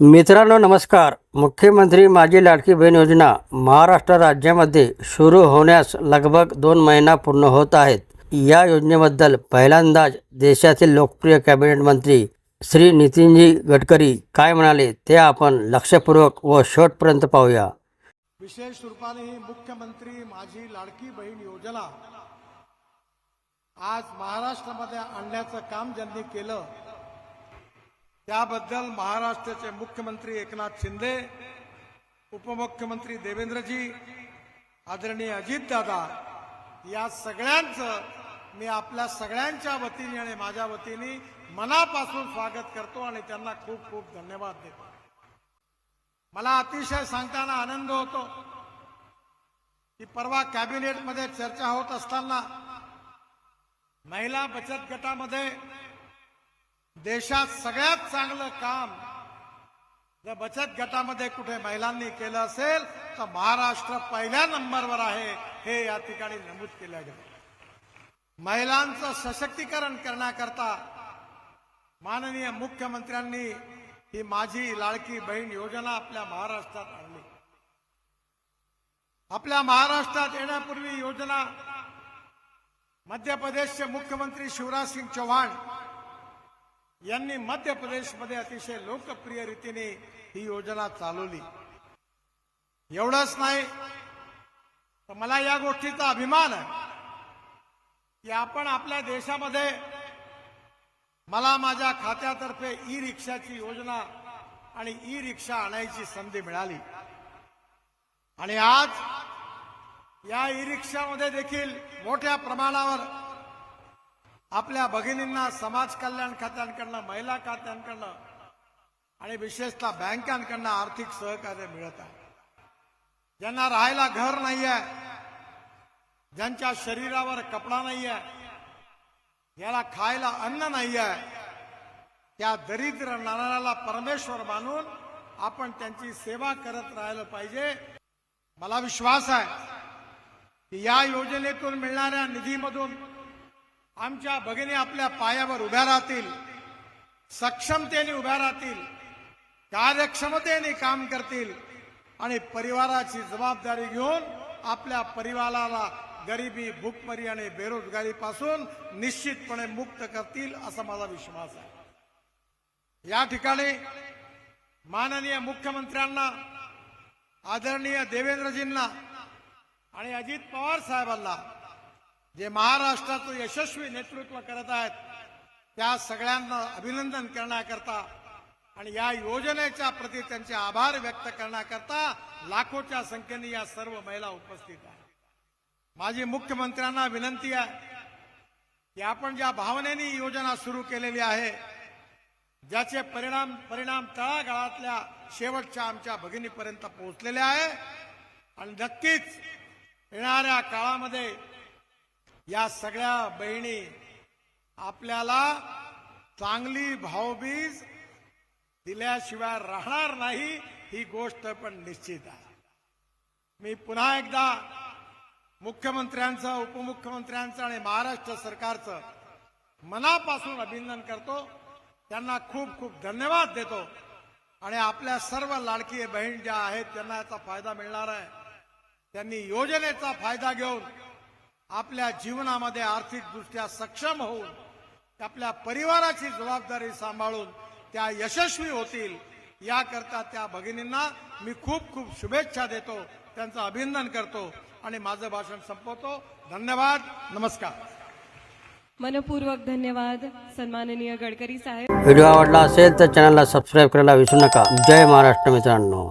मित्रांनो नमस्कार. मुख्यमंत्री माझी लाडकी बहीण योजना महाराष्ट्र राज्यामध्ये सुरू होण्यास लगभग दोन महिना पूर्ण होत आहेत. या योजनेबद्दल पहिल्यांदाच देशातील लोकप्रिय कॅबिनेट मंत्री श्री नितीनजी गडकरी काय म्हणाले ते आपण लक्षपूर्वक व शेवटपर्यंत पाहूया. विशेष रूपाने ही मुख्यमंत्री माझी लाडकी बहीण योजना आज महाराष्ट्रामध्ये आणण्याचं काम ज्यांनी केलं त्याबद्दल महाराष्ट्राचे मुख्यमंत्री एकनाथ शिंदे उपमुख्यमंत्री देवेंद्रजी आदरणीय अजितदादा या सगळ्यांचं मी आपल्या सगळ्यांच्या वतीने आणि माझ्या वतीने मनापासून स्वागत करतो आणि त्यांना खूप खूप धन्यवाद देतो. मला अतिशय सांगताना आनंद होतो की परवा कॅबिनेटमध्ये चर्चा होत असताना महिला बचत गटामध्ये देशात सगळ्यात चांगलं काम जर बचत गटामध्ये कुठे महिलांनी केलं असेल तर महाराष्ट्र पहिल्या नंबरवर आहे हे या ठिकाणी नमूद केलं गेलं. महिलांचं सशक्तीकरण करण्याकरता माननीय मुख्यमंत्र्यांनी ही माझी लाडकी बहीण योजना आपल्या महाराष्ट्रात आणली. आपल्या महाराष्ट्रात येण्यापूर्वी योजना मध्य प्रदेशचे मुख्यमंत्री शिवराज सिंग चौहान यांनी मध्य प्रदेशमध्ये अतिशय लोकप्रिय रीतीने ही योजना चालवली. एवढंच नाही तर मला या गोष्टीचा अभिमान आहे की आपण आपल्या देशामध्ये मला माझ्या खात्यातर्फे ई रिक्षाची योजना आणि ई रिक्षा आणायची संधी मिळाली. आणि आज या ई रिक्षामध्ये देखील मोठ्या प्रमाणावर आपल्या भगिनींना समाज कल्याण खात्यांकडनं महिला खात्यांकडनं आणि विशेषतः बँकांकडनं आर्थिक सहकार्य मिळत आहे. ज्यांना राहायला घर नाही आहे ज्यांच्या शरीरावर कपडा नाही आहे याला खायला अन्न नाही आहे त्या दरिद्र नारायणाला परमेश्वर मानून आपण त्यांची सेवा करत राहिलं पाहिजे. मला विश्वास आहे की या योजनेतून मिळणाऱ्या निधीमधून आमच्या भगिनी आपल्या पायावर उभ्या राहतील सक्षमतेने उभ्या राहतील कार्यक्षमतेने काम करतील आणि परिवाराची जबाबदारी घेऊन आपल्या परिवाराला गरिबी भूकमरी आणि बेरोजगारीपासून निश्चितपणे मुक्त करतील असा माझा विश्वास आहे. या ठिकाणी माननीय मुख्यमंत्र्यांना आदरणीय देवेंद्रजींना आणि अजित पवार साहेबांना जे महाराष्ट्राचं यशस्वी नेतृत्व करत आहेत त्या सगळ्यांना अभिनंदन करण्याकरता आणि या योजनेच्या प्रती त्यांचे आभार व्यक्त करण्याकरता लाखोच्या संख्येने या सर्व महिला उपस्थित आहेत. माझी मुख्यमंत्र्यांना विनंती आहे की आपण ज्या भावनेने योजना सुरू केलेली आहे ज्याचे परिणाम परिणाम तळागाळातल्या शेवटच्या आमच्या भगिनीपर्यंत पोहोचलेले आहे आणि नक्कीच येणाऱ्या काळामध्ये या सगळ्या बहिणी आपल्याला चांगली भावबीज दिल्याशिवाय राहणार नाही ही गोष्ट पण निश्चित आहे. मी पुन्हा एकदा मुख्यमंत्र्यांचं उपमुख्यमंत्र्यांचं आणि महाराष्ट्र सरकारचं मनापासून अभिनंदन करतो. त्यांना खूप खूप धन्यवाद देतो. आणि आपल्या सर्व लाडकी बहीण ज्या आहेत त्यांना याचा फायदा मिळणार आहे. त्यांनी योजनेचा फायदा घेऊन आपल्या जीवनामध्ये आर्थिकदृष्ट्या सक्षम होऊन आपल्या परिवाराची जबाबदारी सांभाळून त्या यशस्वी होतील याकरता त्या भगिनींना मी खूप खूप शुभेच्छा देतो त्यांचं अभिनंदन करतो आणि माझं भाषण संपवतो. धन्यवाद नमस्कार. मनपूर्वक धन्यवाद सन्माननीय गडकरी साहेब. व्हिडिओ आवडला असेल तर चॅनलला सबस्क्राईब करायला विसरू नका. जय महाराष्ट्र मित्रांनो.